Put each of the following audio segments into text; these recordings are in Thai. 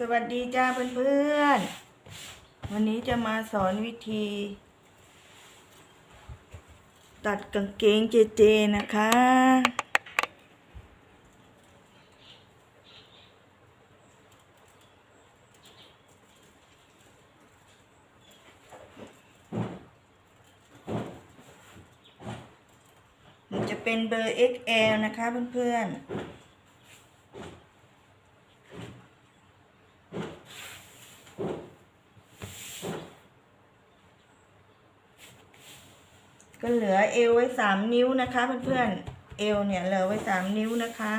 สวัสดีจ้าเพื่อนๆ วันนี้จะมาสอนวิธี ตัดกางเกงเจเจนะคะ มันจะเป็นเบอร์ XL นะคะเพื่อนๆ ก็เหลือเอวไว้สามนิ้วนะคะ เพื่อนๆ เอวเนี่ยเหลือไว้สามนิ้วนะคะ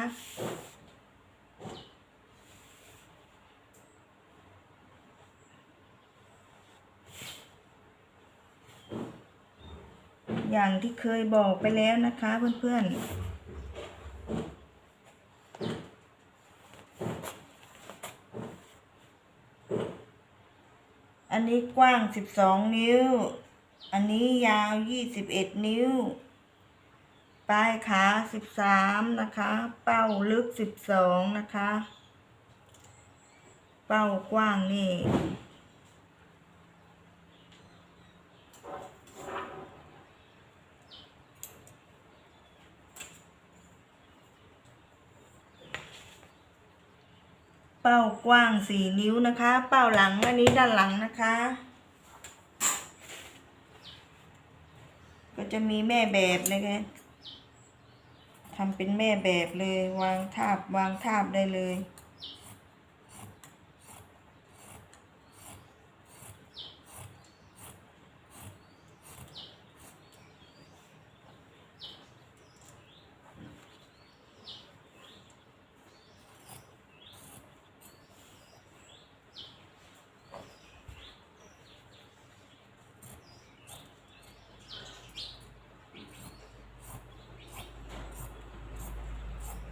อย่างที่เคยบอกไปแล้วนะคะ เพื่อนๆอันนี้กว้างสิบสองนิ้ว อันนี้ยาวยี่สิบเอ็ดนิ้ว ปลายขาสิบสามนะคะ เป้าลึกสิบสองนะคะ เป้ากว้างนี่เป้ากว้างสี่นิ้วนะคะ เป้าหลังอันนี้ด้านหลังนะคะ ก็จะมีแม่แบบเลยไงทำเป็นแม่แบบเลยวางทาบวางทาบได้เลย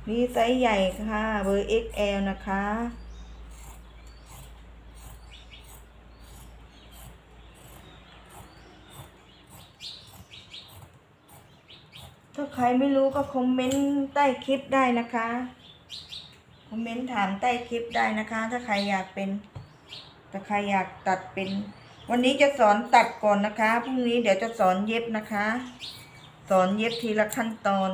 มีไซส์ใหญ่ค่ะ เบอร์ XL นะคะ ถ้าใครไม่รู้ก็คอมเมนต์ใต้คลิปได้นะคะ คอมเมนต์ถามใต้คลิปได้นะคะ ถ้าใครอยากเป็น ถ้าใครอยากตัดเป็น วันนี้จะสอนตัดก่อนนะคะ พรุ่งนี้เดี๋ยวจะสอนเย็บนะคะ สอนเย็บทีละขั้นตอน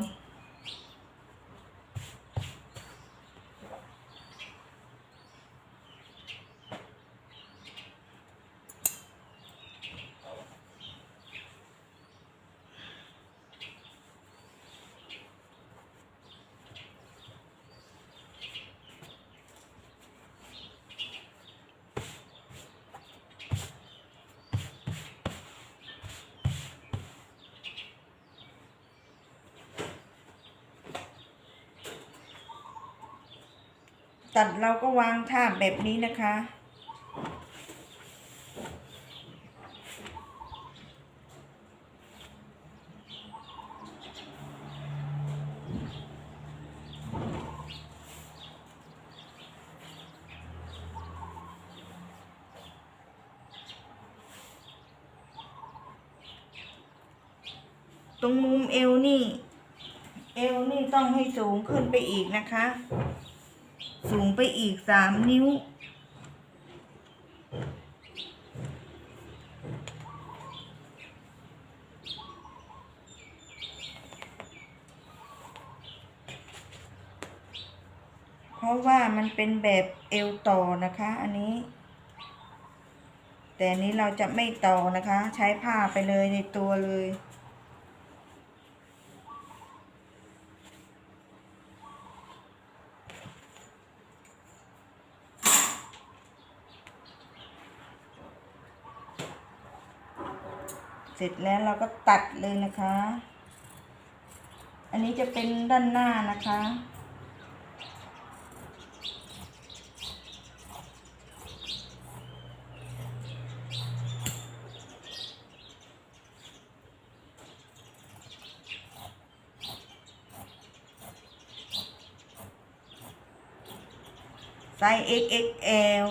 ตัดเราก็วางท่าแบบนี้นะคะ ตรงมุมเอวนี่ เอวนี่ต้องให้สูงขึ้นไปอีกนะคะ สูงไปอีกสามนิ้ว เพราะว่ามันเป็นแบบเอวต่อนะคะ อันนี้ แต่อันนี้เราจะไม่ต่อนะคะ ใช้ผ้าไปเลยในตัวเลย เสร็จแล้วเราก็ตัดเลยนะคะ อันนี้จะเป็นด้านหน้านะคะ ไซส์ XXL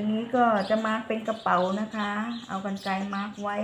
ตรงนี้ก็จะมาร์กเป็นกระเป๋านะคะ เอากันไกลมาร์กไว้